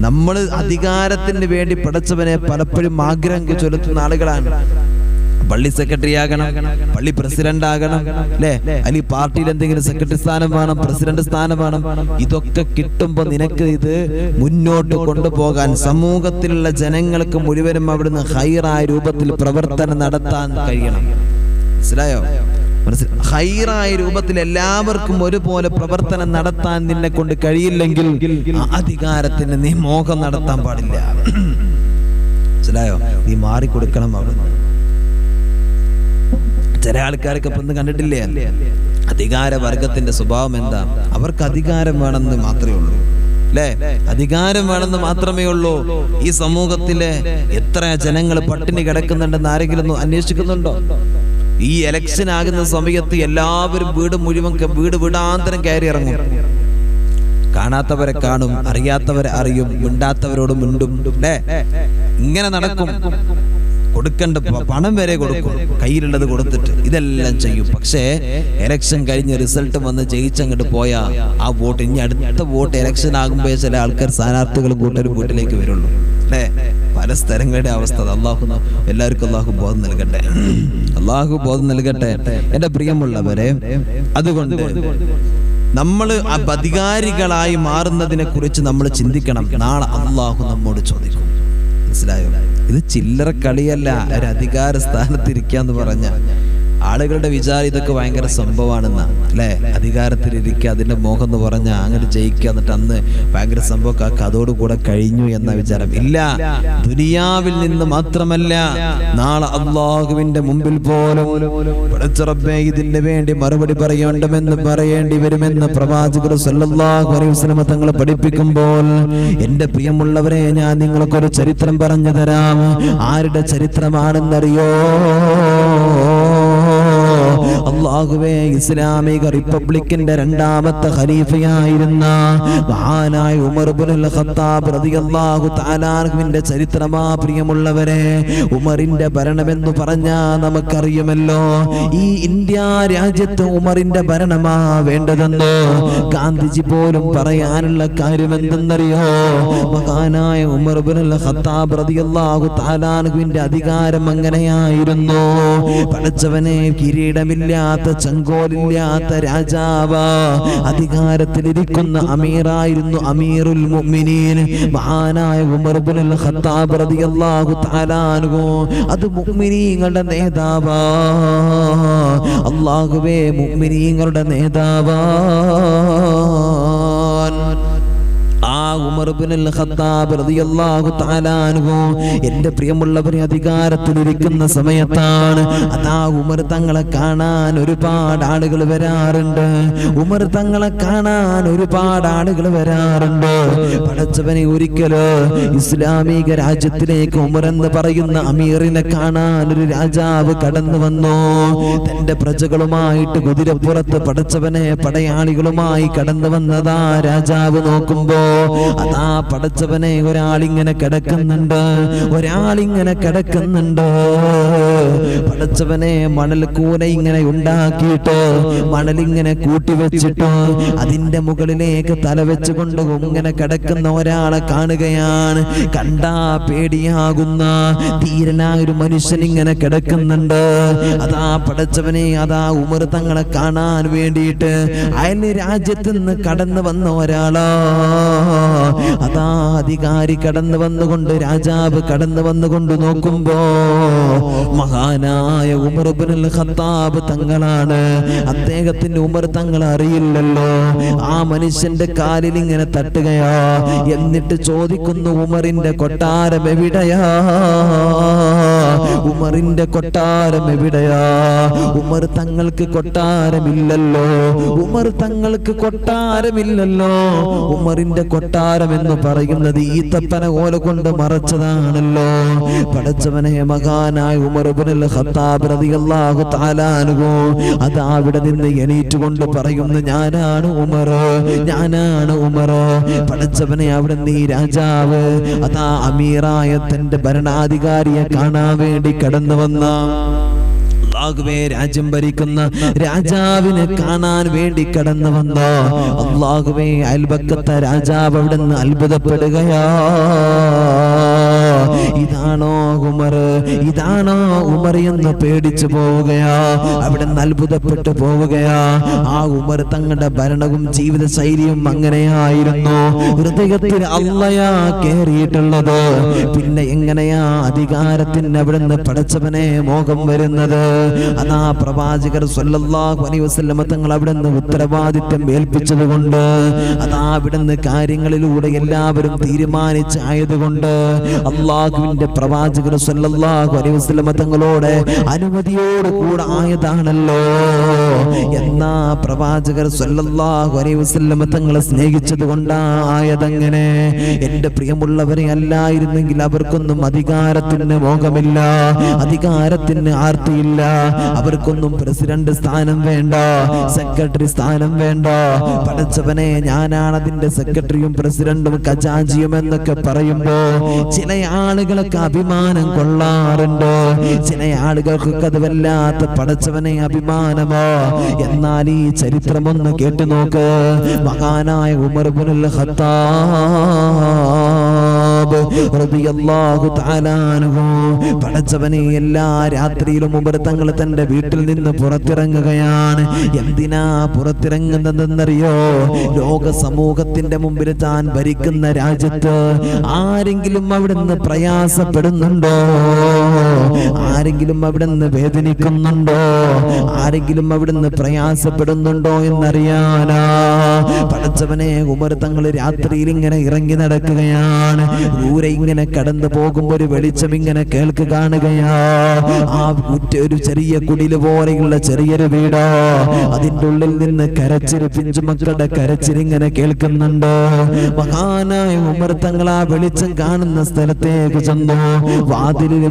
നമ്മൾ അധികാരത്തിന് വേണ്ടി പഠിച്ചവനെ പലപ്പോഴും ആഗ്രഹം ചൊലുത്തുന്ന ആളുകളാണ്. പള്ളി സെക്രട്ടറി ആകണം പള്ളി പ്രസിഡന്റ് ആകണം അല്ലേ? അല്ലെങ്കിൽ പാർട്ടിയിൽ എന്തെങ്കിലും സെക്രട്ടറി സ്ഥാനം വേണം പ്രസിഡന്റ് സ്ഥാനം വേണം. ഇതൊക്കെ കിട്ടുമ്പോൾ നിനക്ക് ഇത് മുന്നോട്ട് കൊണ്ടുപോകാൻ സമൂഹത്തിലുള്ള ജനങ്ങൾക്ക് മുഴുവനും അവിടുന്ന് ഹൈറായ രൂപത്തിൽ പ്രവർത്തനം നടത്താൻ കഴിയണം. മനസ്സിലായോ? മനസ്സില- ഹൈറായ രൂപത്തിൽ എല്ലാവർക്കും ഒരുപോലെ പ്രവർത്തനം നടത്താൻ നിന്നെ കൊണ്ട് കഴിയില്ലെങ്കിൽ അധികാരത്തിന് നീ മോഹം നടത്താൻ പാടില്ല. മനസ്സിലായോ? നീ മാറിക്കൊടുക്കണം അവിടുന്ന്. ചില ആൾക്കാരൊക്കെ ഇപ്പൊ കണ്ടിട്ടില്ലേ? അധികാര വർഗത്തിന്റെ സ്വഭാവം എന്താ? അവർക്ക് അധികാരം വേണമെന്ന് മാത്രമേ ഉള്ളൂ. അല്ലേ? അധികാരം വേണമെന്ന് മാത്രമേ ഉള്ളൂ. ഈ സമൂഹത്തിലെ എത്ര ജനങ്ങൾ പട്ടിണി കിടക്കുന്നുണ്ടെന്ന് ആരെങ്കിലും അന്വേഷിക്കുന്നുണ്ടോ? ഈ എലക്ഷൻ ആകുന്ന സമയത്ത് എല്ലാവരും വീട് മുഴുവൻ വീട് വീടാന്തരം കയറി ഇറങ്ങും. കാണാത്തവരെ കാണും അറിയാത്തവരെ അറിയും മിണ്ടാത്തവരോട് മിണ്ടും അല്ലേ? ഇങ്ങനെ നടക്കും. കൊടുക്കേണ്ട പണം വരെ കൊടുക്കും. കയ്യിലുള്ളത് കൊടുത്തിട്ട് ഇതെല്ലാം ചെയ്യും. പക്ഷേ എലക്ഷൻ കഴിഞ്ഞ് റിസൾട്ട് വന്ന് ജയിച്ചങ്ങോട്ട് പോയാ ആ വോട്ട് ഇനി അടുത്ത വോട്ട് എലക്ഷൻ ആകുമ്പോഴേ ചില ആൾക്കാർ സ്ഥാനാർത്ഥികളും കൂട്ടരും വീട്ടിലേക്ക് വരുള്ളൂ. അല്ലേ? പല സ്ഥലങ്ങളുടെ അവസ്ഥ. അള്ളാഹു എല്ലാവർക്കും അള്ളാഹു ബോധം നൽകട്ടെ. അള്ളാഹു ബോധം നൽകട്ടെ. എന്റെ പ്രിയമുള്ളവരെ അതുകൊണ്ട് നമ്മൾ അധികാരികളായി മാറുന്നതിനെ കുറിച്ച് നമ്മൾ ചിന്തിക്കണം. നാളെ അള്ളാഹു നമ്മോട് ചോദിക്കും. മനസ്സിലായോ? ഇത് ചില്ലറ കളിയല്ല. ഒരു അധികാര സ്ഥാനത്തിരിക്കാന്ന് പറഞ്ഞ. ആളുകളുടെ വിചാരം ഇതൊക്കെ ഭയങ്കര സംഭവമാണെന്നാണ് അല്ലേ? അധികാരത്തിലിരിക്കുക അതിന്റെ മോഹം എന്ന് പറഞ്ഞ അങ്ങനെ ജയിക്കുക എന്നിട്ട് അന്ന് ഭയങ്കര സംഭവമൊക്കെ അതോടുകൂടെ കഴിഞ്ഞു എന്ന വിചാരം. ഇല്ല ദുനിയാവിൽ നിന്ന് മാത്രമല്ല നാളെ അള്ളാഹുവിന്റെ മുമ്പിൽ പോലും ഇതിന് വേണ്ടി മറുപടി പറയണ്ടെന്ന് പറയേണ്ടി വരുമെന്ന് പ്രവാചകർ സല്ലല്ലാഹു അലൈഹി തങ്ങളെ പഠിപ്പിക്കുമ്പോൾ എന്റെ പ്രിയമുള്ളവരെ ഞാൻ നിങ്ങൾക്കൊരു ചരിത്രം പറഞ്ഞു തരാം. ആരുടെ ചരിത്രമാണെന്നറിയോ? അള്ളാഹുവേ ഇസ്ലാമിക റിപ്പബ്ലിക്കിന്റെ രണ്ടാമത്തെ ഖലീഫയായിരുന്ന മഹാനായ ഉമർ ഇബ്നുൽ ഖത്താബ് റളിയല്ലാഹു ചരിത്രമാ പ്രിയമുള്ളവരെ ഉമറിന്റെ ഭരണമെന്ന് പറഞ്ഞാ നമുക്കറിയുമല്ലോ. ഈ ഇന്ത്യ രാജ്യത്ത് ഉമറിന്റെ ഭരണമാ വേണ്ടതെന്ന്? ഗാന്ധിജി പോലും പറയാനുള്ള കാര്യം എന്തെന്നറിയോ മഹാനായ ഉമർ ഖത്താബ് റളിയല്ലാഹു അധികാരം അങ്ങനെയായിരുന്നു. പഠിച്ചവനെ കിരീടമില്ലാത്ത ചങ്കോലില്ലാത്ത രാജാവ്. അധികാരത്തിലിരിക്കുന്ന അമീറായിരുന്നു അമീറുൽ മുഅ്മിനീൻ. മഹാനായ ഉമർ ഇബ്നുൽ ഖത്താബ് റളിയല്ലാഹു തആല അൻഹു. അത് മുഅ്മിനീങ്ങളുടെ നേതാവാ. അല്ലാഹുവേ മുഅ്മിനീങ്ങളുടെ നേതാവാ. ആ ഉമർ ഇബ്നുൽ ഖത്താബ് റളിയല്ലാഹു തആല അൻഹു. എന്റെ പ്രിയമുള്ളവരെ അധികാരത്തിലിരിക്കുന്ന സമയത്താണ്. അതാ ഉമർ തങ്ങളെ കാണാൻ ഒരുപാട് ആളുകൾ വരാറുണ്ട്. ഉമർ തങ്ങളെ കാണാൻ ഒരുപാട് ആളുകൾ വരാറുണ്ട്. പടച്ചവനെ ഒരിക്കൽ ഇസ്ലാമിക രാജ്യത്തിലേക്ക് ഉമർ എന്ന് പറയുന്ന അമീറിനെ കാണാൻ ഒരു രാജാവ് കടന്നു വന്നു. തന്റെ പ്രജകളുമായിട്ട് കുതിരപ്പുറത്ത് പടച്ചവനെ പടയാളികളുമായി കടന്നു വന്നതാ രാജാവ് നോക്കുമ്പോ. അതാ പടച്ചവനെ ഒരാളിങ്ങനെ കിടക്കുന്നുണ്ട് ഒരാളിങ്ങനെ കിടക്കുന്നുണ്ട്. പടച്ചവനെ മണൽ കൂന ഇങ്ങനെ ഉണ്ടാക്കിയിട്ട് മണലിങ്ങനെ കൂട്ടി വെച്ചിട്ട് അതിന്റെ മുകളിലേക്ക് തല വെച്ചുകൊണ്ട് ഇങ്ങനെ കിടക്കുന്ന ഒരാളെ കാണുകയാണ്. കണ്ടാ പേടിയാകുന്ന ധീരനായ ഒരു മനുഷ്യൻ ഇങ്ങനെ കിടക്കുന്നുണ്ട്. അതാ പടച്ചവനെ അതാ ഉമർ തങ്ങളെ കാണാൻ വേണ്ടിയിട്ട് അയൽ രാജ്യത്ത് നിന്ന് കടന്നു വന്ന ഒരാളാ. അതാ അധികാരി കടന്നു വന്നുകൊണ്ട് രാജാവ് കടന്നു വന്നുകൊണ്ട് നോക്കുമ്പോ മഹാനായ ഉമർ ഖത്താബ് തങ്ങളാണ്. അദ്ദേഹത്തിന്റെ ഉമർ തങ്ങൾ അറിയില്ലല്ലോ. ആ മനുഷ്യന്റെ കാലിൽ ഇങ്ങനെ തട്ടുകയാ. എന്നിട്ട് ചോദിക്കുന്നു ഉമറിന്റെ കൊട്ടാരം എവിടെയാ? ഉമറിന്റെ കൊട്ടാരം എവിടെയാ? ഉമർ തങ്ങൾക്ക് കൊട്ടാരമില്ലല്ലോ. ഉമർ തങ്ങൾക്ക് കൊട്ടാരമില്ലല്ലോ. ഉമറിന്റെ കൊട്ടാരം എന്ന് പറയുന്നത് ഈ തപ്പന ഓല കൊണ്ട് മറച്ചതാണല്ലോ. പഠിച്ചവനെ മകാനായ ഉമർ ഇബ്നുൽ ഖത്താബ് റളിയല്ലാഹു അത് അവിടെ നിന്ന് എണീറ്റുകൊണ്ട് പറയുന്നു ഞാനാണ് ഉമർ ഞാനാണ് ഉമർ. പഠിച്ചവനെ അവിടെ നീ രാജാവ് അതാ അമീറായ തന്റെ ഭരണാധികാരിയെ കാണാൻ വേണ്ടി കടന്നു വന്ന അള്ളാഹുവേ രാജ്യം ഭരിക്കുന്ന രാജാവിനെ കാണാൻ വേണ്ടി കടന്നു വന്ന? അള്ളാഹുവേ അയൽപക്കത്തെ രാജാവ് അവിടെ നിന്ന് അത്ഭുതപ്പെടുകയാ. ഇതാണോ ഉമർ? ഇതാണോ ഉമർ എന്ന് പേടിച്ചു പോവുകയാ. അവിടെ അത്ഭുതപ്പെട്ടു പോവുകയാ. ആ ഉമർ തങ്ങളുടെ ഭരണവും ജീവിത ശൈലിയും അങ്ങനെയായിരുന്നു. ഹൃദയത്തിൽ അല്ലയാ കേറിയിട്ടുള്ളത്. പിന്നെ എങ്ങനെയാ അധികാരത്തിന് അവിടെ നിന്ന് പടച്ചവനെ മോഹം വരുന്നത്? അതാ പ്രവാചകർ സ്വല്ലല്ലാഹു അലൈഹി വസല്ലമ തങ്ങൾ ഏൽപ്പിച്ചത് കൊണ്ട് അതാ അവിടെ നിന്ന് കാര്യങ്ങളിലൂടെ എല്ലാവരും തീരുമാനിച്ചായതുകൊണ്ട് അള്ളാഹുവിന്റെ പ്രവാചകർ സല്ലല്ലാഹു അലൈഹി അനുമതിയോട് കൂടെ ആയതാണല്ലോ. എന്നാ പ്രവാചകർ സല്ലല്ലാഹു അലൈഹി തങ്ങളെ സ്നേഹിച്ചത് കൊണ്ടായതങ്ങനെ എന്റെ പ്രിയമുള്ളവരെ അല്ലായിരുന്നെങ്കിൽ അവർക്കൊന്നും അധികാരത്തിന് മോഹമില്ല അധികാരത്തിന് ആർത്തിയില്ല. അവർക്കൊന്നും പ്രസിഡന്റ് സ്ഥാനം വേണ്ട സെക്രട്ടറി സ്ഥാനം വേണ്ട. പഠിച്ചവനെ ഞാനാണ് അതിന്റെ സെക്രട്ടറിയും പ്രസിഡന്റും കജാജിയും എന്നൊക്കെ പറയുമ്പോ ചില ആളുകളൊക്കെ അഭിമാനം കൊള്ളാറുണ്ട്. ചില ആളുകൾക്ക് അത് വല്ലാത്ത പടച്ചവനെ അഭിമാനമോ. എന്നാൽ ഈ ചരിത്രമൊന്ന് കേട്ടു നോക്ക്. മഹാനായ ഉമർ ബിനുൽ ഖത്താബ് റളിയല്ലാഹു തആല അൻഹു. പടച്ചവനെ എല്ലാ രാത്രിയിലും ഉമർ തങ്ങൾ തന്റെ വീട്ടിൽ നിന്ന് പുറത്തിറങ്ങുകയാണ്. എന്തിനാ പുറത്തിറങ്ങുന്നതെന്നറിയോ? ലോക സമൂഹത്തിന്റെ മുമ്പിൽ താൻ ഭരിക്കുന്ന രാജ്യത്ത് ആരെങ്കിലും അവിടുന്ന് പ്രയാസപ്പെടുന്നുണ്ടോ? ആരെങ്കിലും അവിടെ നിന്ന് വേദനിക്കുന്നുണ്ടോ? ആരെങ്കിലും അവിടെ നിന്ന് പ്രയാസപ്പെടുന്നുണ്ടോ എന്നറിയാനാ? പടച്ചവനെ ഉമർ തങ്ങൾ രാത്രിയിൽ ഇങ്ങനെ ഇറങ്ങി നടക്കുകയാണ്. ദൂരെ ഇങ്ങനെ കടന്നു പോകുമ്പോ ഒരു വെളിച്ചം ഇങ്ങനെ കേൾക്ക് കാണുകയാ. ആ ഒരു ചെറിയ കുടിൽ പോലെയുള്ള ചെറിയൊരു വീടോ. അതിന്റെ ഉള്ളിൽ നിന്ന് കരച്ചിൽ പിഞ്ചു മക്കളുടെ കരച്ചിൽ ഇങ്ങനെ കേൾക്കുന്നുണ്ട്. മഹാനായ ഉമർ തങ്ങൾ ആ വെളിച്ചം കാണുന്ന സ്ഥലത്തേക്ക് ചെന്നു. വാതിലിൽ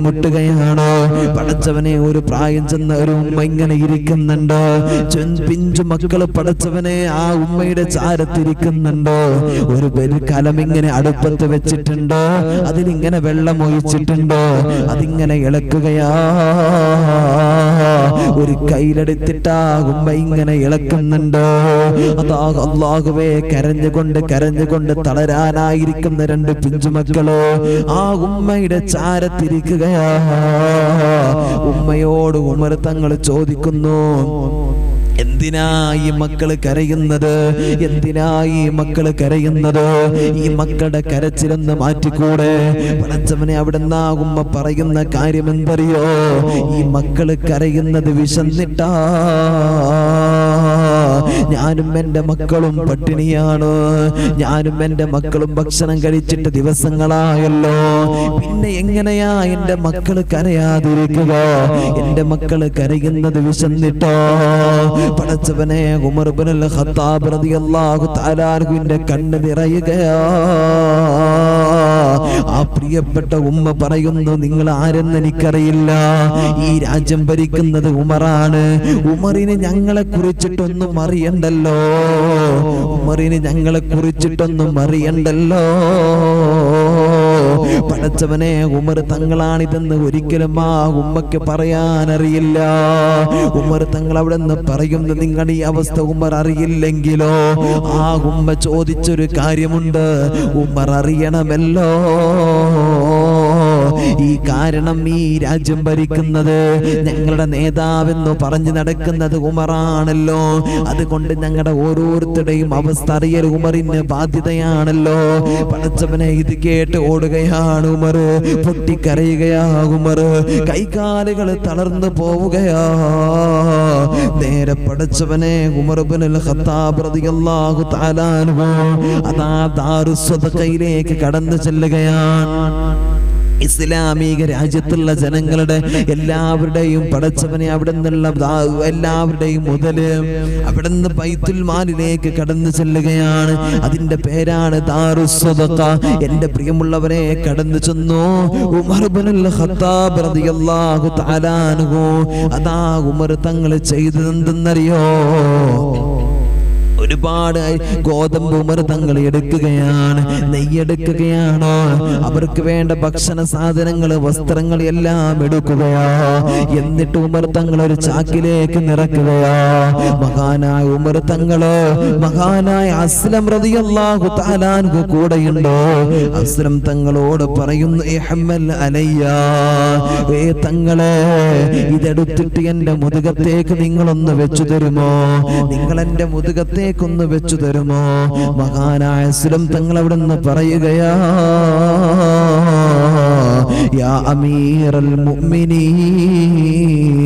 മുട്ടുകയാണ് പടച്ചവനെ ഒരു പ്രായം ചെന്ന ഒരു ഉമ്മ ഇങ്ങനെ ഇരിക്കുന്നുണ്ട്. പിഞ്ചു മക്കൾ പടച്ചവനെ ആ ഉമ്മയുടെ ചാരത്തിരിക്കുന്നുണ്ട്. ഒരു ഒരു കലം ഇങ്ങനെ അടുപ്പത്ത് വെച്ചിട്ടുണ്ട്. അതിലിങ്ങനെ വെള്ളം ഒഴിച്ചിട്ടുണ്ട്. അതിങ്ങനെ ഇളക്കുകയാ. ഒരു കയ്യിലെടുത്തിട്ടാ ഉമ്മ ഇങ്ങനെ ഇളക്കുന്നുണ്ട്. അതാ അള്ളാഹുവേ കരഞ്ഞുകൊണ്ട് കരഞ്ഞുകൊണ്ട് തളരാനായിരിക്കുന്ന രണ്ട് പിഞ്ചു മക്കൾ ആ ഉമ്മയുടെ ചാരത്തിരിക്കുകയാ. ഉമ്മയോട് ഉമർ തങ്ങൾ ചോദിക്കുന്നു എന്തിനാ ഈ മക്കൾ കരയുന്നത്? എന്തിനാ ഈ മക്കൾ കരയുന്നത്? ഈ മക്കളുടെ കരച്ചിലെന്ന് മാറ്റിക്കൂടെ? പടച്ചവനെ അവിടെ നിന്നാകുമ്പ പറയുന്ന കാര്യം എന്തറിയോ? ഈ മക്കൾ കരയുന്നത് വിശന്നിട്ടാ. ഞാനും എന്റെ മക്കളും പട്ടിണിയാണ്. ഞാനും എന്റെ മക്കളും ഭക്ഷണം കഴിച്ചിട്ട് ദിവസങ്ങളായല്ലോ. പിന്നെ എങ്ങനെയാ എന്റെ മക്കൾ കരയാതിരിക്കുക? എന്റെ മക്കൾ കരയുന്നത് വിശന്നിട്ടോ? പടച്ചവനെ ഉമർ ഇബ്നുൽ ഖത്താബ് റളിയല്ലാഹു തആല അൻഹുവിന്റെ കണ്ണ് നിറയുകയാ ആ പ്രിയപ്പെട്ട ഉമ്മ പറയുന്നു നിങ്ങൾ ആരെന്ന് എനിക്കറിയില്ല. ഈ രാജ്യം ഭരിക്കുന്നത് ഉമറാണ്. ഉമറിന് ഞങ്ങളെ കുറിച്ചിട്ടൊന്നും അറിയണ്ടല്ലോ. ഉമറിന് ഞങ്ങളെ കുറിച്ചിട്ടൊന്നും അറിയണ്ടല്ലോ. പടച്ചവനെ ഉമർ തങ്ങളാണിതെന്ന് ഒരിക്കലും ആ ഉമ്മക്ക് പറയാനറിയില്ല. ഉമർ തങ്ങൾ അവിടെ നിന്ന് പറയുന്നു നിങ്ങൾ ഈ അവസ്ഥ ഉമർ അറിയില്ലെങ്കിലോ? ആ ഉമ്മ ചോദിച്ചൊരു കാര്യമുണ്ട്. ഉമർ അറിയണമല്ലോ. ഈ കാരണം ഈ രാജ്യം ഭരിക്കുന്നത് ഞങ്ങളുടെ നേതാവെന്ന് പറഞ്ഞു നടക്കുന്നത് ഉമറാണല്ലോ. അതുകൊണ്ട് ഞങ്ങളുടെ ഓരോരുത്തരുടെയും അവസ്ഥ അറിയൽ ഉമറിന് ബാധ്യതയാണല്ലോ. പടച്ചവനെ ഇത് കേട്ട് ഓടുകയാണ് ഉമർ. പൊട്ടിക്കരയുകയാ ഉമർ. കൈകാലുകൾ തളർന്നു പോവുകയാ. നേരെ പടച്ചവനെ ഉമർ ഇബ്നുൽ ഖത്താബ് റളിയല്ലാഹു തആല അതാ കടന്നു ചെല്ലുകയാണ്. ഇസ്ലാമിക രാജ്യത്തുള്ള ജനങ്ങളുടെ എല്ലാവരുടെയും പടച്ചവനെ അവിടെ നിന്നുള്ള എല്ലാവരുടെയും മുതൽ അവിടെ നിന്ന് ബൈത്തുൽ മാലിലേക്ക് കടന്നു ചെല്ലുകയാണ്. അതിന്റെ പേരാണ് എന്റെ പ്രിയമുള്ളവരെ കടന്നു ചെന്നു. അതാ ഉമർ തങ്ങൾ ചെയ്തതെന്തെന്നറിയോ? ഒരുപാട് ഗോതമ്പ് ഉമർ തങ്ങൾ എടുക്കുകയാണ് നെയ്യെടുക്കുകയാണോ അവർക്ക് വേണ്ട ഭക്ഷണ സാധനങ്ങൾ വസ്ത്രങ്ങൾ എല്ലാം എടുക്കുകയാ? എന്നിട്ട് ഉമർ തങ്ങൾ ഒരു ചാക്കിലേക്ക് നിറക്കുകയാ? മഹാനായ ഉമർ തങ്ങളോ മഹാനായ അസ്ലം റതിയല്ലാഹു താലാൻകു കൂടെയുണ്ടോ. അസ്ലം തങ്ങളോട് പറയുന്നു അലയ്യ ഏ തങ്ങളെ ഇതെടുത്തിട്ട് എന്റെ മുതുകത്തേക്ക് നിങ്ങളൊന്ന് വെച്ചു തരുമോ? നിങ്ങൾ എന്റെ മുതുകത്തേക്കൊന്ന് വെച്ചു തരുമോ? മഹാനായ സ്ഥലം തങ്ങൾ അവിടെ നിന്ന് പറയുകയാ യാ അമീറൽ മുഅ്മിനീൻ.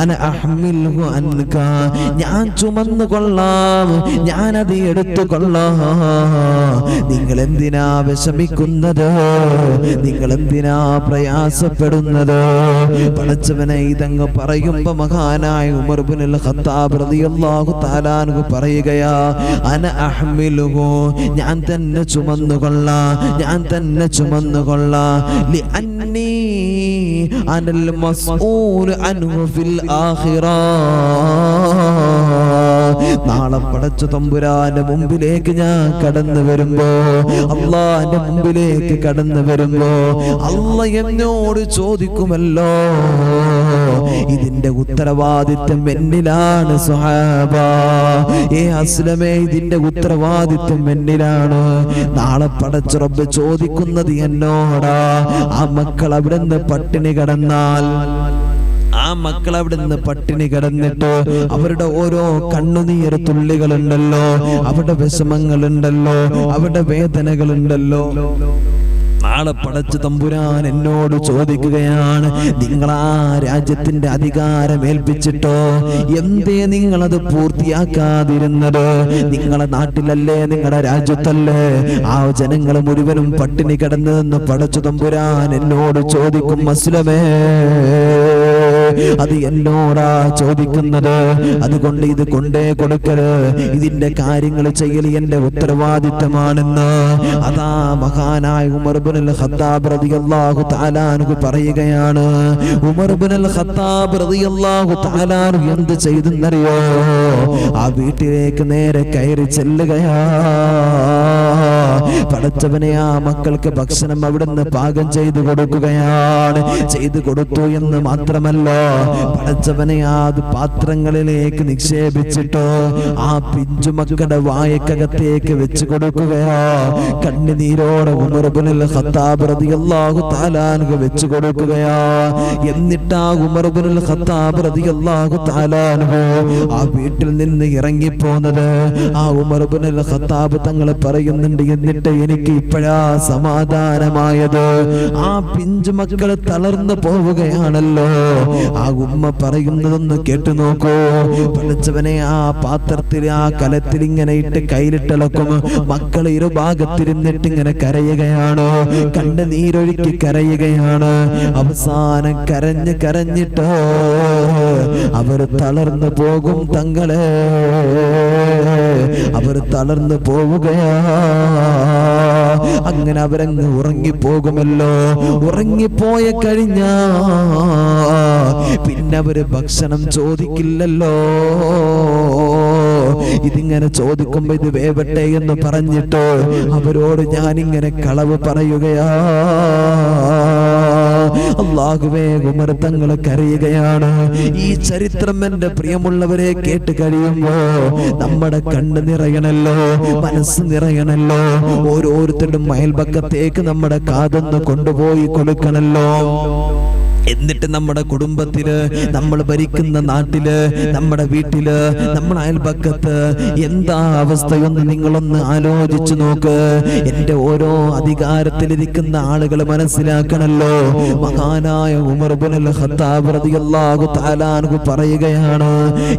അന അഹ്മിൽഹു അൻക. ഞാൻ ചുമന്നു കൊള്ളാം ഞാൻ അത് എടുത്തു കൊള്ളാം നിങ്ങൾ എന്തിനാ വിഷമിക്കുന്നത്? നിങ്ങൾ എന്തിനാ പ്രയാസപ്പെടുന്നത്? പടച്ചവനെ ഇതങ്ങ് പറയുമ്പോ മഹാനായ ഉമർ ബിനുൽ ഖത്താബ് റളിയല്ലാഹു തആലാൻഹു പറയുകയാ അന അഹ്മിലുഹു. ഞാൻ തന്നെ ചുമന്നു കൊള്ളാം ഞാൻ തന്നെ ചുമന്നു കൊള്ളാം ലിഅന്നി അനൽ മസ്ഊൽ അൻഹു ഫിൽ ആഖിറ നാളെ പടച്ചു തമ്പുരാന്റെ മുമ്പിലേക്ക് ഞാൻ കടന്നു വരുമ്പോ അള്ളാന്റെ മുമ്പിലേക്ക് കടന്നു വരുമ്പോ അള്ള എന്നോട് ചോദിക്കുമല്ലോ. ഇതിന്റെ ഉത്തരവാദിത്വം എന്നിലാണ് സുഹാബ. ഏ അസ്ലമേ ഇതിന്റെ ഉത്തരവാദിത്വം എന്നിലാണ്. നാളെ പടച്ചുറബ് ചോദിക്കുന്നത് എന്നോടാ. ആ മക്കൾ അവിടെ നിന്ന് പട്ടിണി കടന്നാൽ ആ മക്കൾ അവിടെ നിന്ന് പട്ടിണി കിടന്നിട്ട് അവരുടെ ഓരോ കണ്ണുനീർ തുള്ളികളുണ്ടല്ലോ അവരുടെ വിഷമങ്ങളുണ്ടല്ലോ അവരുടെ വേദനകളുണ്ടല്ലോ. നാളെ പടച്ചു തമ്പുരാൻ എന്നോട് ചോദിക്കുകയാണ് നിങ്ങൾ ആ രാജ്യത്തിന്റെ അധികാരം ഏൽപ്പിച്ചിട്ടോ എന്തേ നിങ്ങളത് പൂർത്തിയാക്കാതിരുന്നത്? നിങ്ങളെ നാട്ടിലല്ലേ നിങ്ങളുടെ രാജ്യത്തല്ലേ? ആ ജനങ്ങൾ മുഴുവനും പട്ടിണി കിടന്നതെന്ന് പടച്ചു തമ്പുരാൻ എന്നോട് ചോദിക്കും മസ്ലമേ. അത് എന്നോടാ ചോദിക്കുന്നത്? അതുകൊണ്ട് ഇത് കൊണ്ടേ കൊടുക്കൽ. ഇതിന്റെ കാര്യങ്ങൾ ചെയ്യൽ എന്റെ ഉത്തരവാദിത്തമാണെന്ന്. അതാ മഹാനായ ഉമർ ബിനുൽ ഖത്താബ് റളിയല്ലാഹു തആല അൻഹു പറയുകയാണ്. ഉമർ ബിനുൽ ഖത്താബ് റളിയല്ലാഹു തആല അൻഹു എന്ത് ചെയ്തെന്നറിയോ? ആ വീട്ടിലേക്ക് നേരെ കയറി ചെല്ലുകയാ. പടച്ചവനെ ആ മക്കൾക്ക് ഭക്ഷണം അവിടുന്ന് പാകം ചെയ്തു കൊടുക്കുകയാണ്. ചെയ്തു കൊടുത്തു എന്ന് മാത്രമല്ല പടച്ചവനെ ആ പാത്രങ്ങളിലേക്ക് നിക്ഷേപിച്ചിട്ടോ ആ പിഞ്ചു മക്കളുടെ വായക്കകത്തേക്ക് വെച്ച് കൊടുക്കുകയാ. കണ്ണുനീരോടെ ഉമർബുനിൽ ഖത്താബ് റളിയല്ലാഹു താലാനുക വെച്ചു കൊടുക്കുകയാ. എന്നിട്ട് ആ ഉമർബുനിൽ ഖത്താബ് റളിയല്ലാഹു തആലാൻഹു ആ വീട്ടിൽ നിന്ന് ഇറങ്ങിപ്പോന്നത്. ആ ഉമർബുനിൽ ഖത്താബ് തങ്ങൾ പറയുന്നുണ്ട് എന്നിട്ട് എനിക്ക് ഇപ്പോഴാ സമാധാനമായത്. ആ പിഞ്ചു മക്കൾ തളർന്നു പോവുകയാണല്ലോ. ആ ഉമ്മ പറയുന്നതൊന്ന് കേട്ടു നോക്കൂ. പഠിച്ചവനെ ആ പാത്രത്തിൽ ആ കലത്തിൽ ഇങ്ങനെ ഇട്ട് കയ്യിലിട്ടിളക്കും മക്കൾ ഇരുഭാഗത്തിരുന്നിട്ട് ഇങ്ങനെ കരയുകയാണ്. കണ്ട് നീരൊഴുക്കി കരയുകയാണ്. അവസാനം കരഞ്ഞ് കരഞ്ഞിട്ട് അവർ തളർന്നു പോകും തങ്ങളെ. അവർ തളർന്നു പോവുകയാ. അങ്ങനെ അവരങ്ങ് ഉറങ്ങിപ്പോകുമല്ലോ. ഉറങ്ങിപ്പോയ കഴിഞ്ഞ പിന്നെ അവർ ഭക്ഷണം ചോദിക്കില്ലല്ലോ. ഇതിങ്ങനെ ചോദിക്കുമ്പോ ഇത് വേവട്ടെ എന്ന് പറഞ്ഞിട്ട് അവരോട് ഞാനിങ്ങനെ കളവ് പറയുകയാ. അള്ളാഹുവേ ഉമർ കരയുകയാണ് ഈ ചരിത്രം എന്റെ പ്രിയമുള്ളവരെ കേട്ട് കഴിയുമ്പോ നമ്മുടെ കണ്ണ് നിറയണല്ലോ മനസ്സ് നിറയണല്ലോ ഓരോരുത്തരുടെ അയൽപക്കത്തേക്ക് നമ്മുടെ കാതൊന്ന് കൊണ്ടുപോയി കൊടുക്കണല്ലോ. എന്നിട്ട് നമ്മുടെ കുടുംബത്തിൽ നമ്മൾ ഭരിക്കുന്ന നാട്ടിൽ നമ്മുടെ വീട്ടിൽ നമ്മുടെ അയൽപക്കത്ത് എന്താ അവസ്ഥയൊന്ന് നിങ്ങളൊന്ന് ആലോചിച്ചു നോക്ക്. എന്റെ ഓരോ അധികാരത്തിലിരിക്കുന്ന ആളുകൾ മനസ്സിലാക്കണല്ലോ. മഹാനായ ഉമർ ഇബ്നുൽ ഖത്താബ് റളിയല്ലാഹു പറയുകയാണ്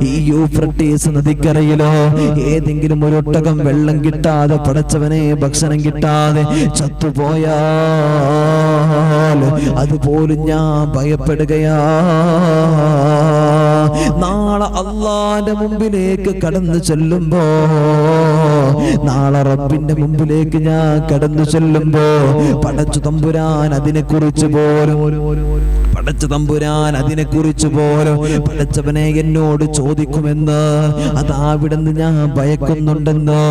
ഈ യൂഫ്രട്ടീസ് നദിക്കരയിലോ ഏതെങ്കിലും ഒരു ഒട്ടകം വെള്ളം കിട്ടാതെ പടച്ചവനെ ഭക്ഷണം കിട്ടാതെ ചത്തുപോയാൽ അതുപോലും ഞാൻ ഭയപ്പെടുകയാ. നാളെ അള്ളാന്റെ മുമ്പിലേക്ക് കടന്നു ചെല്ലുമ്പോ നാളെ റബ്ബിന്റെ മുമ്പിലേക്ക് ഞാൻ കടന്നു ചെല്ലുമ്പോ പടച്ചു തമ്പുരാൻ അതിനെ കുറിച്ച് പോലും പടച്ച തമ്പുരാൻ അതിനെ കുറിച്ച് പോലും പടച്ചവനെ എന്നോട് ചോദിക്കുമെന്ന് അതാവിടെന്ന് ഞാൻ ഭയക്കുന്നുണ്ടെന്ന്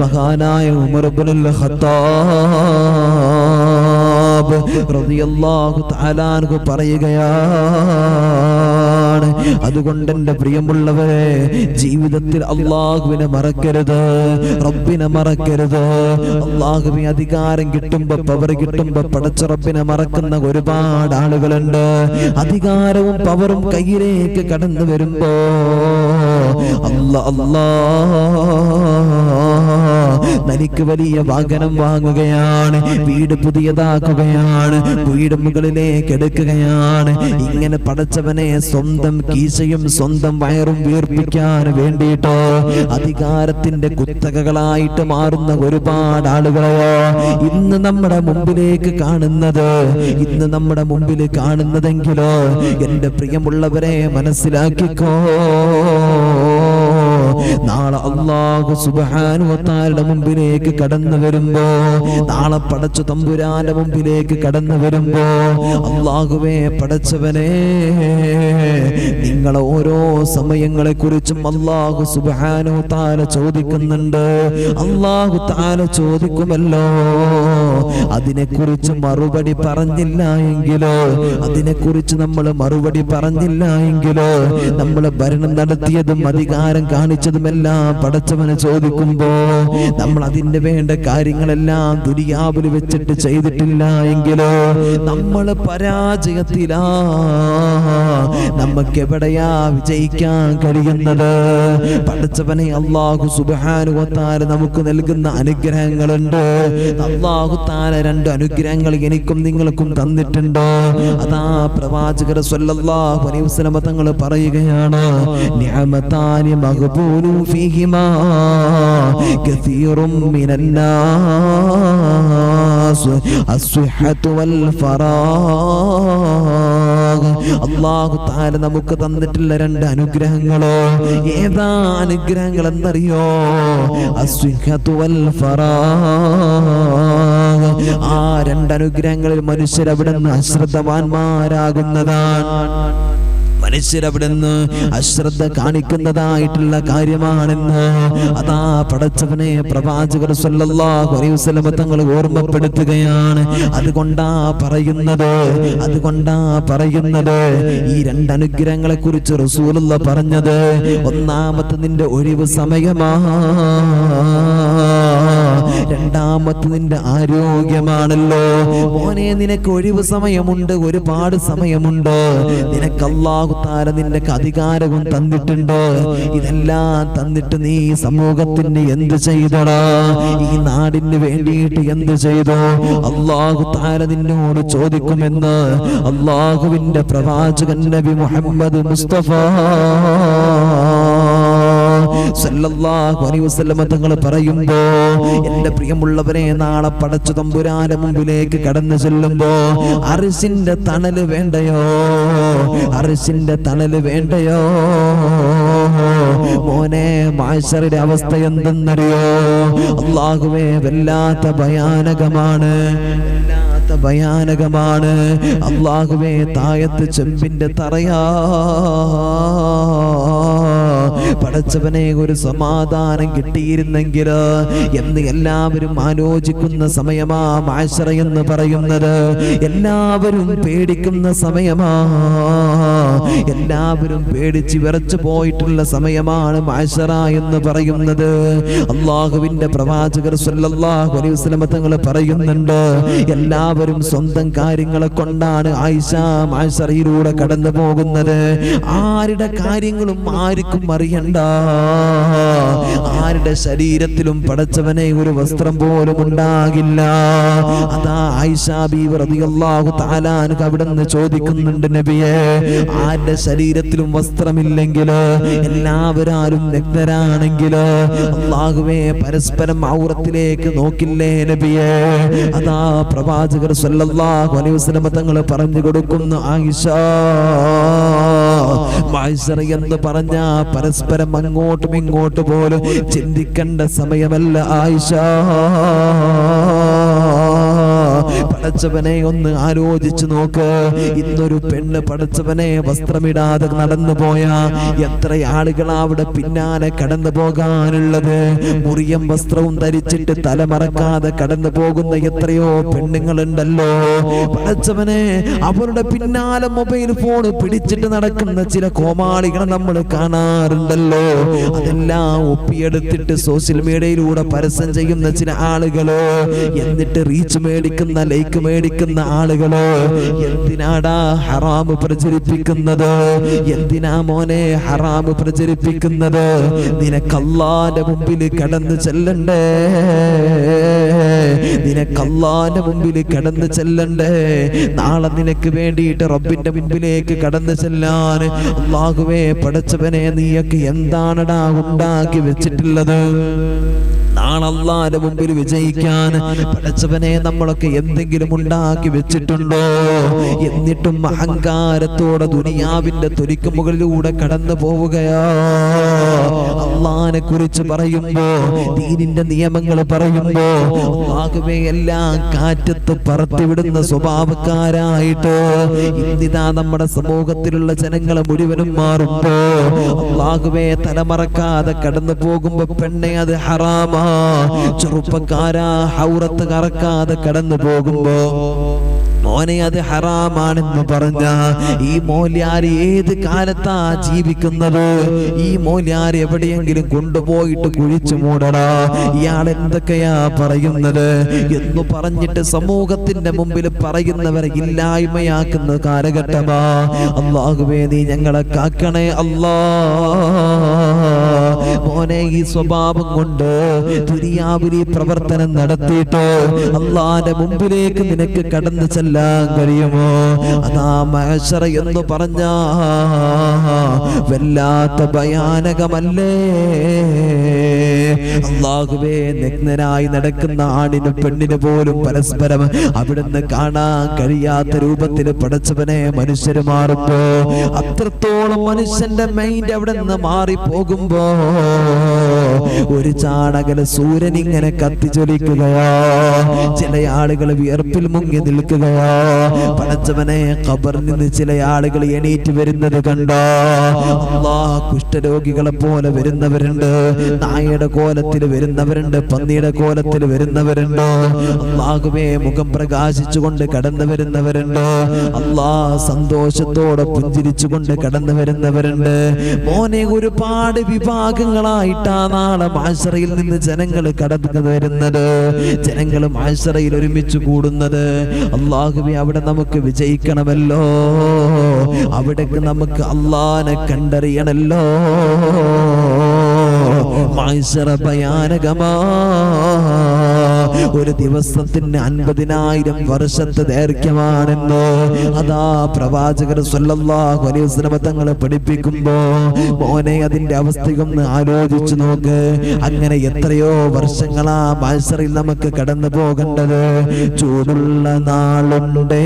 മഹാനായ ഉമർ ഇബ്നുൽ ഖത്താബ് റളിയല്ലാഹു തആല പറയുകയാണ്. അതുകൊണ്ട് എന്റെ പ്രിയമുള്ളവരെ ജീവിതത്തിൽ അള്ളാഹുവിനെ മറക്കരുത്. റബ്ബിനെ മറക്കരുത്. അള്ളാഹുവിന് അധികാരം കിട്ടുമ്പോ പവർ കിട്ടുമ്പോ പടച്ച റബ്ബിനെ മറക്കുന്ന ഒരുപാട് ആളുകളുണ്ട്. അധികാരവും പവറും കയ്യിലേക്ക് കടന്നു വരുമ്പോ അല്ല അല്ലാ. തനിക്ക് വലിയ വാഹനം വാങ്ങുകയാണ്. വീട് പുതിയതാക്കുകയാണ്. വീട് മുകളിലേക്ക് എടുക്കുകയാണ്. ഇങ്ങനെ പടച്ചവനെ സ്വന്തം കീശയും സ്വന്തം വയറും വീർപ്പിക്കാൻ വേണ്ടിയിട്ടോ അധികാരത്തിന്റെ കുത്തകകളായിട്ട് മാറുന്ന ഒരുപാട് ആളുകളെയോ ഇന്ന് നമ്മുടെ മുമ്പിലേക്ക് കാണുന്നത് ഇന്ന് നമ്മുടെ മുമ്പിൽ കാണുന്നതെങ്കിലോ എന്റെ പ്രിയമുള്ളവരെ മനസ്സിലാക്കിക്കോ. നാളെ അള്ളാഹു സുബാനുവത്താരുടെ മുമ്പിലേക്ക് കടന്നു വരുമ്പോ നാളെ പടച്ചു തമ്പുരാന്റെ മുമ്പിലേക്ക് കടന്നു വരുമ്പോ അള്ളാഹുവേ പടച്ചവനെ നിങ്ങളെ ഓരോ സമയങ്ങളെ കുറിച്ചും അള്ളാഹു സുബാനു ചോദിക്കുന്നുണ്ട്. അള്ളാഹു താല ചോദിക്കുമല്ലോ. അതിനെക്കുറിച്ച് മറുപടി പറഞ്ഞില്ല എങ്കിലോ? അതിനെക്കുറിച്ച് നമ്മൾ മറുപടി പറഞ്ഞില്ല എങ്കിലോ? നമ്മൾ ഭരണം നടത്തിയതും അധികാരം കാണിച്ചതുമെല്ലാം പടച്ചവനെ ചോദിക്കുമ്പോ നമ്മൾ അതിന്റെ വേണ്ട കാര്യങ്ങളെല്ലാം ദുരിയാവിൽ വെച്ചിട്ട് ചെയ്തിട്ടില്ല എങ്കിലോ? നമ്മൾ പരാജയത്തിലാ. നമുക്ക് എവിടെയാ വിജയിക്കാൻ കഴിയുന്നത്? പടച്ചവനെ അള്ളാഹു സുബാനുവത്താര് നമുക്ക് നൽകുന്ന അനുഗ്രഹങ്ങളുണ്ട്. അള്ളാഹു താല രണ്ട് അനുഗ്രഹങ്ങൾ എനിക്കും നിങ്ങൾക്കും തന്നിട്ടുണ്ട്. അതാ പ്രവാചകർ സ്വല്ലല്ലാഹു അലൈഹി തങ്ങൾ പറയുകയാണ് നിഅമതാനി മഖബൂലു ഫീഹിമാ വൽ അല്ലാഹു നമുക്ക് തന്നിട്ടുള്ള രണ്ട് അനുഗ്രഹങ്ങളോ ഏതാ അനുഗ്രഹങ്ങൾ എന്നറിയോ അസ്വിഹത്തു വൽ ആ രണ്ടനുഗ്രഹങ്ങളിൽ അവിടെ നിന്ന് അശ്രദ്ധവാന്മാരാകുന്നതാണ്. മനുഷ്യരവിടെ നിന്ന് അശ്രദ്ധ കാണിക്കുന്നതായിട്ടുള്ള കാര്യമാണെന്ന് അതാ പടച്ചവനെ പ്രവാചകർ സല്ലല്ലാഹു അലൈഹി തങ്ങൾ ഓർമ്മപ്പെടുത്തുകയാണ്. അതുകൊണ്ടാ പറയുന്നത് അതുകൊണ്ടാ പറയുന്നത് ഈ രണ്ടനുഗ്രഹങ്ങളെ കുറിച്ച് റസൂലുള്ള പറഞ്ഞത് ഒന്നാമത്തെ നിന്റെ ഒഴിവ് സമയമാ. രണ്ടാമത്തെ നിന്റെ ആരോഗ്യമാണല്ലോ. മോനെ നിനക്ക് ഒഴിവ് സമയമുണ്ട് ഒരുപാട് സമയമുണ്ട്. നിനക്ക് അള്ളാഹു നിന്റെ അധികാരവും തന്നിട്ടുണ്ട്. ഇതെല്ലാം തന്നിട്ട് നീ സമൂഹത്തിന് എന്ത് ചെയ്തടാ? ഈ നാടിന് വേണ്ടിയിട്ട് എന്ത് ചെയ്തു? അള്ളാഹു താര നിന്നോട് ചോദിക്കുമെന്ന് അള്ളാഹുവിന്റെ പ്രവാചകൻ നബി മുഹമ്മദ് മുസ്തഫ തങ്ങൾ പറയുമ്പോ എന്റെ പ്രിയമുള്ളവരെ നാളെ പടച്ചു തമ്പുരാന്റെ മുമ്പിലേക്ക് കടന്നു ചെല്ലുമ്പോ അറിസിന്റെ തണൽ വേണ്ടയോ? അറിസിന്റെ തണൽ വേണ്ടയോ? മോനെ മാഷറുടെ അവസ്ഥ എന്തെന്നറിയോ? അള്ളാഹുവേ വല്ലാത്ത ഭയാനകമാണ്. ഭയാനകമാണ്. അള്ളാഹുവേ തായത്ത് ചെമ്പിന്റെ തറയാ പടച്ചവനെ ഒരു സമാധാനം കിട്ടിയിരുന്നെങ്കിൽ എന്ന് എല്ലാവരും ആലോചിക്കുന്ന സമയമാ മാശറ എന്ന് പറയുന്നത്. എല്ലാവരും പേടിക്കുന്ന സമയമാ. എല്ലാവരും പേടിച്ച് വിറച്ചു പോയിട്ടുള്ള സമയമാണ് മാഷറ എന്ന് പറയുന്നത്. അള്ളാഹുവിന്റെ പ്രവാചകർ സല്ലല്ലാഹു അലൈഹി തങ്ങൾ പറയുന്നുണ്ട് എല്ലാവരും സ്വന്തം കാര്യങ്ങളെ കൊണ്ടാണ് ആയിഷ മാഷറയിലൂടെ കടന്നു പോകുന്നത് ആരുടെ കാര്യങ്ങളും ആർക്കും അറിയണ്ട ആരുടെ ശരീരത്തിലും പടച്ചവനെ ഒരു വസ്ത്രം പോലും ഉണ്ടാകില്ല. അതാ റളിയല്ലാഹു തആല അൻഹ അവിടുന്ന് ചോദിക്കുന്നുണ്ട് നബിയെ ആരുടെ ശരീരത്തിലും വസ്ത്രമില്ലെങ്കിൽ എല്ലാവരും നഗ്നരാണെങ്കിൽ അള്ളാഹുവേ പരസ്പരം ഔറത്തിലേക്ക് നോക്കില്ലേ നബിയെ. അതാ പ്രവാചകർ സല്ലല്ലാഹു അലൈഹി വസല്ലം തങ്ങൾ പറഞ്ഞു കൊടുക്കുന്നു ആയിഷ. എന്ന് പറഞ്ഞ പരസ്പരം അങ്ങോട്ടും ഇങ്ങോട്ടും പോലും ചിന്തിക്കേണ്ട സമയമല്ല ആയിഷ. പടച്ചവനെ ഒന്ന് ആലോചിച്ചു നോക്ക്. ഇന്നൊരു പെണ്ണ് പടച്ചവനെ വസ്ത്രമിടാതെ നടന്നു പോയ എത്ര ആളുകൾ അവിടെ പിന്നാലെ കടന്നു പോകാനുള്ളത്. മുറിയം വസ്ത്രവും ധരിച്ചിട്ട് തലമറക്കാതെ കടന്നു പോകുന്ന എത്രയോ പെണ്ണുങ്ങളുണ്ടല്ലോ. പടച്ചവനെ അവരുടെ പിന്നാലെ മൊബൈൽ ഫോൺ പിടിച്ചിട്ട് നടക്കുന്ന ചില കോമാളികളെ നമ്മൾ കാണാറുണ്ടല്ലോ. അതെല്ലാം ഒപ്പിയെടുത്തിട്ട് സോഷ്യൽ മീഡിയയിലൂടെ പരസ്യം ചെയ്യുന്ന ചില ആളുകൾ. എന്നിട്ട് റീച്ച് മേടിക്കുന്ന ലൈക്ക് മേടിക്കുന്ന ആളുകൾ എന്തിനാടാ ഹറാമ് പ്രചരിപ്പിക്കുന്നത്? എന്തിനാ മോനെ ഹറാമ് പ്രചരിപ്പിക്കുന്നത്? നിനക്കല്ലാന്റെ മുമ്പിൽ കടന്നു ചെല്ലണ്ടേ? നിനക്കല്ലാന്റെ മുമ്പിൽ കടന്നു ചെല്ലണ്ടേ? നാളെ നിനക്ക് വേണ്ടിയിട്ട് റബ്ബിന്റെ മുമ്പിലേക്ക് കടന്നു ചെല്ലാൻ അള്ളാഹുവേ പടച്ചവനെ നീയൊക്കെ എന്താണടാ ഉണ്ടാക്കി വെച്ചിട്ടുള്ളത്? നാളെ മുമ്പിൽ വിജയിക്കാൻ പടച്ചവനെ നമ്മളൊക്കെ എന്തെങ്കിലും ഉണ്ടാക്കി വെച്ചിട്ടുണ്ടോ? എന്നിട്ടും അഹങ്കാരത്തോടെ ദുനിയാവിന്റെ തൊലിക്ക് മുകളിലൂടെ കടന്നു പോവുകയോ. അള്ളാനെ കുറിച്ച് പറയുമ്പോ ദീനിന്റെ നിയമങ്ങൾ പറയുമ്പോ അള്ളാഹുവേ എല്ലാം കാറ്റത്ത് പറത്തിവിടുന്ന സ്വഭാവക്കാരായിട്ട് ഇന്നിതാ നമ്മുടെ സമൂഹത്തിലുള്ള ജനങ്ങളെ മുഴുവനും മാറുമ്പോ അള്ളാഹുവേ തലമറക്കാതെ കടന്നു പോകുമ്പോ പെണ്ണെ അത് ഹറാമാ. ചെറുപ്പക്കാരാ ഹൗറത്ത് കറക്കാതെ കടന്നു പോകുമ്പോ മോനെ അത് ഹറാമാണെന്ന് പറഞ്ഞ ഈ മോലിയാർ ഏത് കാലത്താ ജീവിക്കുന്നത്? ഈ മോലിയാർ എവിടെയെങ്കിലും കൊണ്ടുപോയിട്ട് കുഴിച്ചു മൂടടാ? ഇയാൾ എന്തൊക്കെയാ പറയുന്നത്? എന്ന് പറഞ്ഞിട്ട് സമൂഹത്തിന്റെ മുമ്പിൽ പറയുന്നവരെ ഇല്ലായ്മയാക്കുന്ന കാലഘട്ടമാ. അള്ളാഹുവേ നീ ഞങ്ങളെ കാക്കണേ അല്ലാ. മോനെ ഈ സ്വഭാവം കൊണ്ട് തുരിയാവിലി പ്രവർത്തനം നടത്തിയിട്ട് അള്ളാന്റെ മുമ്പിലേക്ക് നിനക്ക് കടന്നു ചെല്ലാൻ കഴിയുമോ? അതാ മഹശറ എന്ന് പറഞ്ഞ വല്ലാത്ത ഭയാനകമല്ലേ? അള്ളാഹുവേ നഗ്നനായി നടക്കുന്ന ആണിനും പെണ്ണിന് പോലും പരസ്പരം അവിടുന്ന് കാണാൻ കഴിയാത്ത രൂപത്തിൽ പടച്ചവനെ മനുഷ്യര് മാറുമ്പോ അത്രത്തോളം മനുഷ്യന്റെ മൈൻഡ് അവിടെ നിന്ന് മാറി പോകുമ്പോ ഒരു ചാണകല സൂര്യൻ ഇങ്ങനെ കത്തിച്ചൊലിക്കുകയാ ചില ആളുകൾ വിയർപ്പിൽ മുങ്ങി നിൽക്കുകയാ. പടച്ചവനെ കബറിൽ നിന്ന് ചില ആളുകൾ എണീറ്റ് വരുന്നത് കണ്ടോ. അള്ളാഹ് കുഷ്ഠരോഗികളെ പോലെ വരുന്നവരുണ്ട്. നായയുടെ കോലത്തിൽ വരുന്നവരുണ്ട്. പന്നിയുടെ കോലത്തിൽ വരുന്നവരുണ്ട്. അള്ളാഹുവേ മുഖം പ്രകാശിച്ചുകൊണ്ട് കടന്നു വരുന്നവരുണ്ട്. അള്ളാ സന്തോഷത്തോടെ പുഞ്ചിരിച്ചുകൊണ്ട് കടന്നു വരുന്നവരുണ്ട്. മോനെ ഒരുപാട് വിഭാഗങ്ങളായിട്ടാ നാളെ മാശറയിൽ നിന്ന് ജനങ്ങൾ കടന്നു വരുന്നത്. ജനങ്ങൾ മാശറയിൽ ഒരുമിച്ച് കൂടുന്നത്. അല്ലാഹുവേ അവിടെ നമുക്ക് വിജയിക്കണമല്ലോ. അവിടേക്ക് നമുക്ക് അള്ളാനെ കണ്ടറിയണല്ലോ. മാശറ ഭയാനകമാ. ഒരു ദിവസത്തിന് അൻപതിനായിരം വർഷത്തെ ദൈർഘ്യമാണെന്ന് അതാ പ്രവാചകർ സ്വല്ലല്ലാഹു അലൈഹി തങ്ങളെ പഠിപ്പിക്കുമ്പോ മോനെ അതിന്റെ അവസ്ഥയൊന്ന് ആലോചിച്ചു നോക്ക്. അങ്ങനെ എത്രയോ വർഷങ്ങളാ മത്സറിൽ നമുക്ക് കടന്നു പോകേണ്ടത്. ചൂടുള്ള നാളുണ്ടേ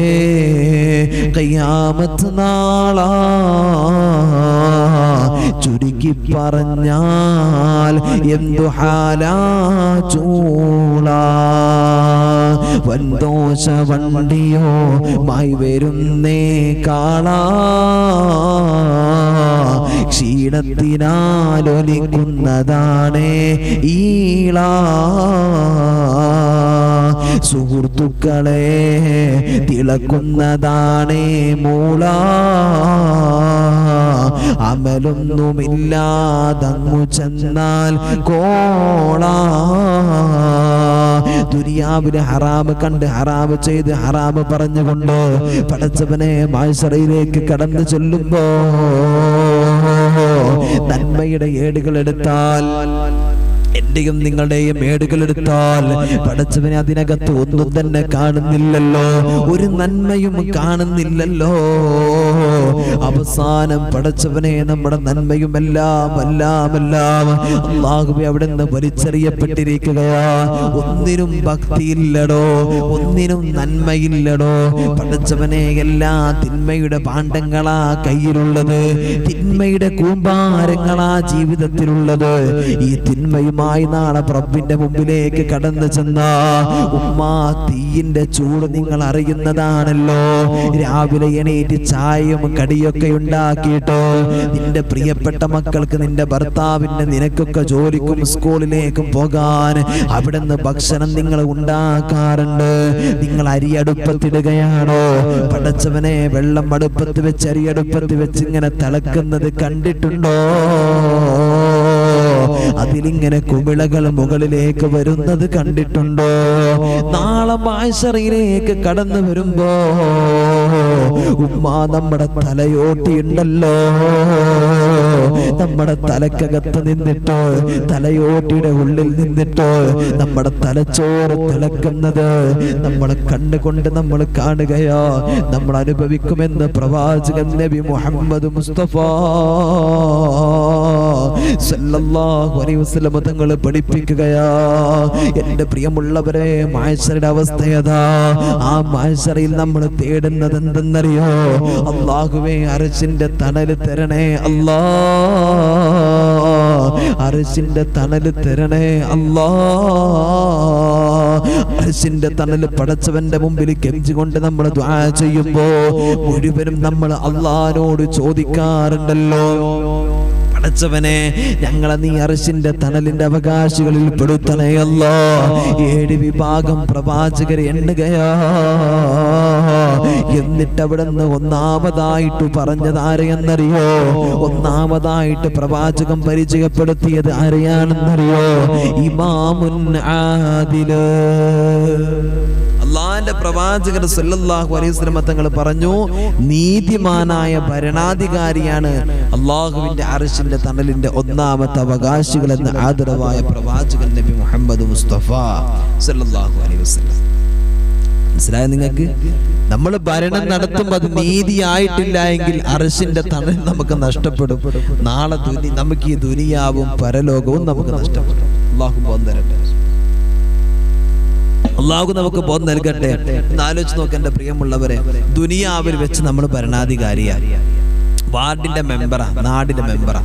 കയ്യാമത്ത് നാളാ. ചുരുക്കി പറഞ്ഞാൽ എന്തു ഹാലാ ചൂള വൻദോഷ വണ്ടിയോ മായി വരുന്നേ കാണാ. ക്ഷീണത്തിനാലൊലിക്കുന്നതാണ് ഈള. സുഹൃത്തുക്കളെ തിളക്കുന്നതാണ് മൂള. അമലൊന്നുമില്ലാതങ്ങു ചെന്നാൽ കോള. ദുനിയാവിലെ ഹറാമ് കണ്ട് ഹറാമ് ചെയ്ത് ഹറാമ് പറഞ്ഞുകൊണ്ട് പടച്ചവനെ മാഴ്സറയിലേക്ക് കടന്നു ചൊല്ലുമ്പോ നന്മയുടെ ഏടുകൾ എടുത്താൽ എന്റെയും നിങ്ങളുടെയും ഏടുകൾ എടുത്താൽ പടച്ചവനെ അതിനകത്ത് ഒന്നും തന്നെ കാണുന്നില്ലല്ലോ. ഒരു നന്മയും കാണുന്നില്ലല്ലോ. അവസാനം പടച്ചവനെ നമ്മുടെ നന്മയും എല്ലാം എല്ലാം എല്ലാം അള്ളാഹുബി അവിടെ നിന്ന് വലിച്ചെറിയപ്പെട്ടിരിക്കുകയാ. ഒന്നിനും ഭക്തിയില്ലടോ ഒന്നിനും നന്മയില്ലടോ. പടച്ചവനെ എല്ലാ തിന്മയുടെ പാണ്ഡങ്ങളാ കയ്യിലുള്ളത് തിന്മയുടെ കൂമ്പാരങ്ങളാ ജീവിതത്തിലുള്ളത്. ഈ തിന്മയുമായി നാളെ പ്രഭുവിന്റെ മുമ്പിലേക്ക് കടന്നു ചെന്ന ഉമ്മാ തീയിന്റെ ചൂട് നിങ്ങൾ അറിയുന്നതാണല്ലോ. രാവിലെ എണീറ്റ് ചായയും കടിയൊക്കെ ഉണ്ടാക്കിയിട്ടോ? നിന്റെ പ്രിയപ്പെട്ട മക്കൾക്ക് നിന്റെ ഭർത്താവിന്റെ നിനക്കൊക്കെ ജോലിക്കും സ്കൂളിലേക്കും പോകാൻ അവിടുന്ന് ഭക്ഷണം നിങ്ങൾ ഉണ്ടാക്കാറുണ്ട്. നിങ്ങൾ അരിയടുപ്പത്തിടുകയാണോ പടച്ചവനെ വെള്ളം അടുപ്പത്ത് വെച്ച് അരിയടുപ്പത്ത് വെച്ച് ഇങ്ങനെ തിളക്കുന്നത് കണ്ടിട്ടുണ്ടോ? അതിലിങ്ങനെ കുമിളകൾ മുകളിലേക്ക് വരുന്നത് കണ്ടിട്ടുണ്ടോ? നാളെ മാശറിയിലേക്ക് കടന്നു വരുമ്പോ ഉമ്മ നമ്മുടെ തലയോട്ടിയുണ്ടല്ലോ. നമ്മുടെ തലക്കകത്ത് നിന്നിട്ടോ? തലയോട്ടിയുടെ ഉള്ളിൽ നിന്നിട്ടോ? നമ്മുടെ തലച്ചോറ് തിളക്കുന്നത് നമ്മളെ കണ്ണുകൊണ്ട് നമ്മൾ കാണുകയോ. നമ്മൾ അനുഭവിക്കുമെന്ന് പ്രവാചകൻ നബി മുഹമ്മദ് മുസ്തഫ. തങ്ങൾ പഠിപ്പിക്കുകയാ. എന്റെ പ്രിയമുള്ളവരെ മാഴ്സയുടെ അവസ്ഥയതാ ആ മാഴ്സറയിൽ നമ്മൾ തേടുന്നത് എന്തെന്നറിയോ അള്ളാഹുവേ അരച്ചിന്റെ തണൽ തരണേ അല്ലാ. അരശിന്റെ തണൽ തരണേ അല്ലാ. അർശിന്റെ തണൽ പടച്ചവന്റെ മുമ്പിൽ കെഞ്ചുകൊണ്ട് നമ്മൾ ദ്വാ ചെയ്യുമ്പോ മുഴുവനും നമ്മൾ അള്ളഹാനോട് ചോദിക്കാറുണ്ടല്ലോ. പടച്ചവനെ ഞങ്ങളെ നീ അറിശിന്റെ തണലിന്റെ അവകാശികളിൽ പെടുത്തണയല്ലോ ഏഴ് വിഭാഗം പ്രവാചകർ എണ്ണുകയാ. എന്നിട്ട് അവിടെ നിന്ന് ഒന്നാമതായിട്ട് പറഞ്ഞത് ആരെയെന്നറിയോ? ഒന്നാമതായിട്ട് പ്രവാചകം പരിചയപ്പെടുത്തിയത് ആരെയാണെന്നറിയോ? ഇമാമുൻ ആദിൽ. അള്ളാന്റെ പ്രവാചകർ സല്ലല്ലാഹു അലൈഹി വസല്ലം തങ്ങൾ പറഞ്ഞു നീതിമാനായ ഭരണാധികാരിയാണ് അള്ളാഹുവിന്റെ അർശിന്റെ തണലിന്റെ ഒന്നാമത്തെ അവകാശികൾ എന്ന് ആദരവായ പ്രവാചകൻ നബി മുഹമ്മദ് മുസ്തഫ സല്ലല്ലാഹു അലൈഹി വസല്ലം. മനസ്സിലായ നിങ്ങൾക്ക്? നമ്മൾ ഭരണം നടത്തുമ്പോൾ അത് നീതിയായിട്ടില്ല എങ്കിൽ അർശിന്റെ തണൽ നമുക്ക് നഷ്ടപ്പെടും. നാളെ നമുക്ക് ഈ ദുനിയാവും പരലോകവും നമുക്ക് നഷ്ടപ്പെടും. അള്ളാഹു ബോധരട്ടെ അള്ളാഹു നമുക്ക് ബോധം നൽകട്ടെ. എന്നാലോചിച്ച് നോക്ക് എന്റെ പ്രിയമുള്ളവരെ ദുനിയാവിൽ വെച്ച് നമ്മൾ ഭരണാധികാരിയാ. വാർഡിന്റെ മെമ്പറാ നാടിന്റെ മെമ്പറാ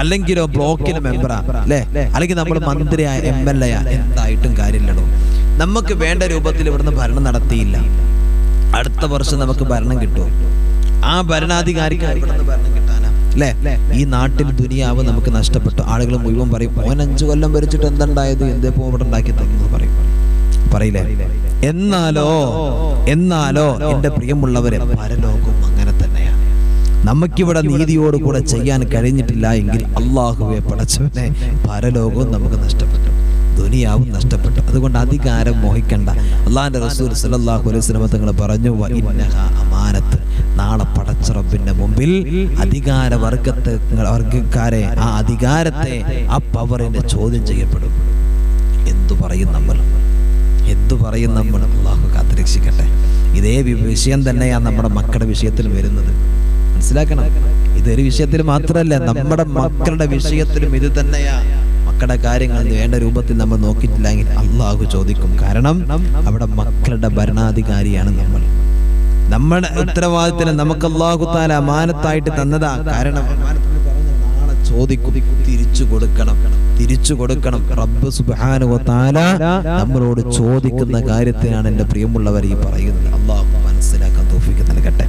അല്ലെങ്കിലോ ബ്ലോക്കിന്റെ മെമ്പറാ അല്ലേ? അല്ലെങ്കിൽ നമ്മൾ മന്ത്രിയായ എം എൽ എ എന്തായിട്ടും കാര്യമില്ലടോ. നമുക്ക് വേണ്ട രൂപത്തിൽ ഇവിടുന്ന് ഭരണം നടത്തിയില്ല. അടുത്ത വർഷം നമുക്ക് ഭരണം കിട്ടും ആ ഭരണാധികാരിക്ക് ഇവിടുന്ന് ഭരണം കിട്ടാനാ. അല്ലേ? ഈ നാട്ടിൽ ദുനിയാവ് നമുക്ക് നഷ്ടപ്പെട്ടു. ആളുകൾ മുഴുവൻ പറയും ഓൻ അഞ്ചു കൊല്ലം ഭരിച്ചിട്ട് എന്തുണ്ടായത്? എന്തേപ്പോ ഇവിടെ ഉണ്ടാക്കി തന്നു പറയും. പറയില്ലേ? എന്നാലോ എന്നാലോ എന്റെ പ്രിയമുള്ളവരെ പരലോകം അങ്ങനെ തന്നെയാണ് നമുക്കിവിടെ നീതിയോട് കൂടെ ചെയ്യാൻ കഴിഞ്ഞിട്ടില്ല എങ്കിൽ അള്ളാഹുവെ പടച്ചവനെ പരലോകവും നമുക്ക് നഷ്ടപ്പെട്ടു. ദുനിയാവും നഷ്ടപ്പെട്ടു. അതുകൊണ്ട് അധികാരം മോഹിക്കണ്ട. അള്ളാഹിന്റെ റസൂൽ സല്ലല്ലാഹു അലൈഹി വസല്ലം തങ്ങൾ പറഞ്ഞു "വ ഇന്നഹ അമാനത്ത്. നാളെ പടച്ച റബ്ബിന്റെ മുമ്പിൽ അധികാര വർഗത്തെ വർഗക്കാരെ ആ അധികാരത്തെ ആ പവറിനെ ചോദ്യം ചെയ്യപ്പെടും. എന്തു പറയും നമ്മൾ? എന്തു പറയും നമ്മൾ അള്ളാഹു കാത്തുരക്ഷിക്കട്ടെ. ഇതേ വിഷയം തന്നെയാണ് നമ്മുടെ മക്കളുടെ വിഷയത്തിൽ വരുന്നത്. മനസ്സിലാക്കണം? ഇതൊരു വിഷയത്തിൽ മാത്രമല്ല നമ്മുടെ മക്കളുടെ വിഷയത്തിലും ഇത് തന്നെയാ. മക്കളുടെ കാര്യങ്ങൾ വേണ്ട രൂപത്തിൽ നമ്മൾ നോക്കിയിട്ടില്ലെങ്കിൽ അള്ളാഹു ചോദിക്കും. കാരണം അവിടെ മക്കളുടെ ഭരണാധികാരിയാണ് നമ്മൾ. നമ്മുടെ ഉത്തരവാദിത്തത്തിന് നമുക്ക് അള്ളാഹു താല അമാനത്തായിട്ട് തന്നതാ. കാരണം നാളെ ചോദിക്കും. തിരിച്ചു കൊടുക്കണം. തിരിച്ചു കൊടുക്കണം. റബ്ബ് സുബാനുവത്താല നമ്മളോട് ചോദിക്കുന്ന കാര്യത്തിനാണ് എന്റെ പ്രിയമുള്ളവർ ഈ പറയുന്നത്. അള്ളാഹു മനസ്സിലാക്കാൻ തോഫിക്ക് നൽകട്ടെ.